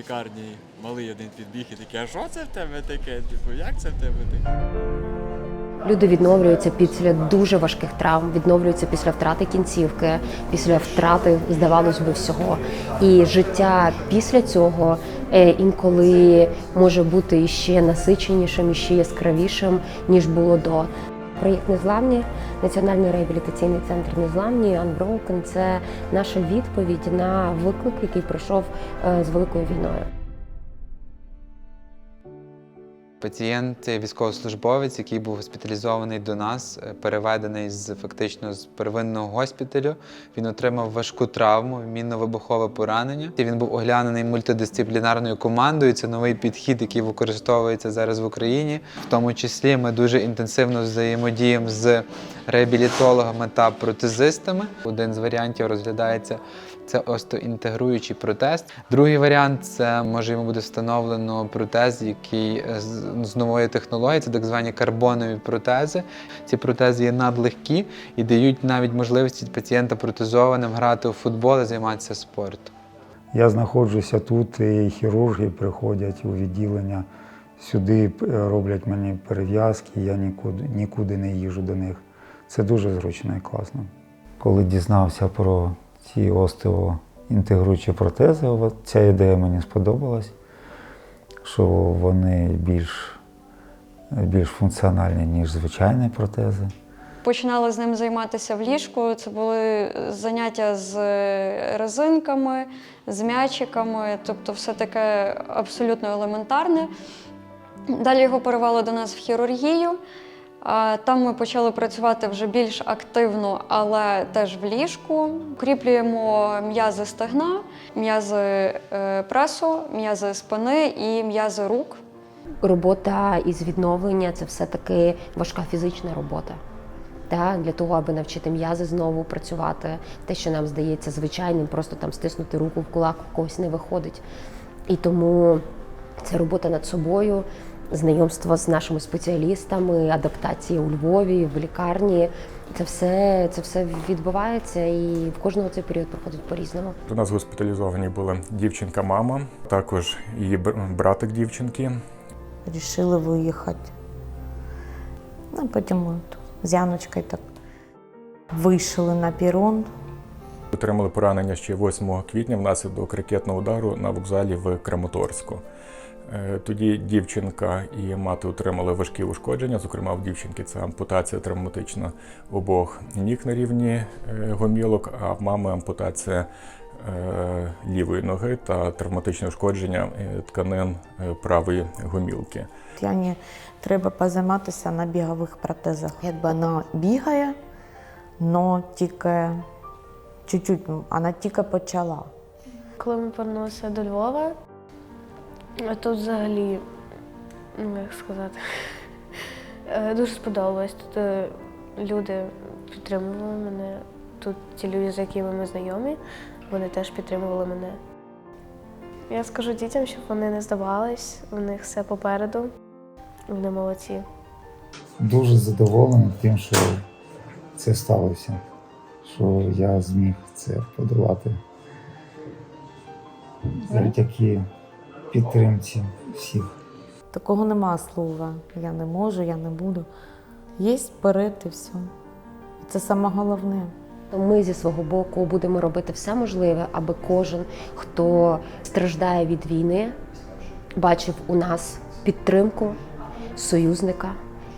Лікарні малий один підбіг і такий, а що це в тебе таке? Типу, як це в тебе таке? Люди відновлюються після дуже важких травм, відновлюються після втрати кінцівки, після втрати, здавалось би, всього. І життя після цього е, інколи може бути іще насиченішим, іще яскравішим, ніж було до. Проєкт Незламні, Національний реабілітаційний центр Незламні Unbroken – це наша відповідь на виклик, який прийшов е, з великою війною. Пацієнт військовослужбовець, який був госпіталізований до нас, е, переведений з фактично з первинного госпіталю. Він отримав важку травму, мінно-вибухове поранення. Він був оглянений мультидисциплінарною командою. Це новий підхід, який використовується зараз в Україні. В тому числі ми дуже інтенсивно взаємодіємо з реабілітологами та протезистами. Один з варіантів розглядається це остеоінтегруючий протез. Другий варіант це може йому буде встановлено протез, який е, з з нової технології, це так звані карбонові протези. Ці протези є надлегкі і дають навіть можливість пацієнта протезованим грати у футбол і займатися спортом. Я знаходжуся тут, і хірурги приходять у відділення. Сюди е, роблять мені перев'язки, я нікуди, нікуди не їжу до них. Це дуже зручно і класно. Коли дізнався про ці остеоінтегруючі протези, от ця ідея мені сподобалась, що вони більш, більш функціональні, ніж звичайні протези. Починали з ним займатися в ліжку. Це були заняття з резинками, з м'ячиками, тобто все таке абсолютно елементарне. Далі його перевели до нас в хірургію. Там ми почали працювати вже більш активно, але теж в ліжку. Укріплюємо м'язи стегна, м'язи е, пресу, м'язи спини і м'язи рук. Робота із відновлення це все-таки важка фізична робота. Та, для того, аби навчити м'язи знову працювати, те, що нам здається звичайним, просто там стиснути руку в кулак у когось не виходить. І тому це робота над собою, знайомство з нашими спеціалістами, адаптація у Львові, в лікарні. Це все, це все відбувається, і в кожного цей період проходить по-різному. До нас госпіталізовані була дівчинка-мама, також її братик дівчинки. Рішили виїхати. Ну, потім от з Яночкою так вийшли на перон. Отримали поранення ще 8 квітня внаслідок ракетного удару на вокзалі в Краматорську. Е, Тоді дівчинка і мати отримали важкі ушкодження. Зокрема, в дівчинки це ампутація травматична обох ніг на рівні е, гомілок, а в мами ампутація е, лівої ноги та травматичне ушкодження тканин правої гомілки. Яні треба позайматися на бігових протезах. Якби вона бігає, але тільки чуть-чуть, вона тільки почала. Коли ми повернулися до Львова, а тут взагалі, ну як сказати, е, дуже сподобалось. Тут е, люди підтримували мене. Тут ті люди, з якими ми знайомі, вони теж підтримували мене. Я скажу дітям, щоб вони не здавались, у них все попереду. Вони молодці. Дуже задоволений тим, що це сталося, що я зміг це подолати. Завдяки підтримці всіх. Такого нема слова. Я не можу, я не буду. Є вперед і все. І це саме головне. Ми зі свого боку будемо робити все можливе, аби кожен, хто страждає від війни, бачив у нас підтримку, союзника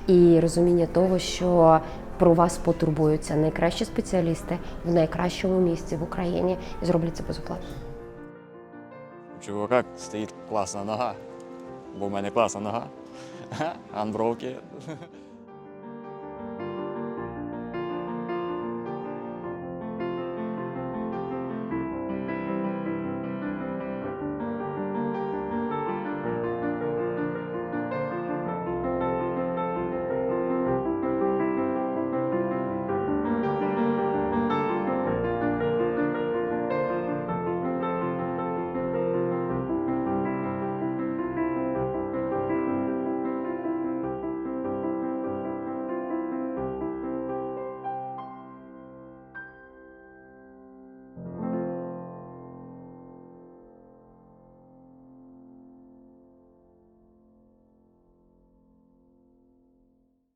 і розуміння того, що про вас потурбуються найкращі спеціалісти в найкращому місці в Україні і зроблять це безоплатно. Чувака стоїть класна нога, бо в мене класна нога. Анбровки.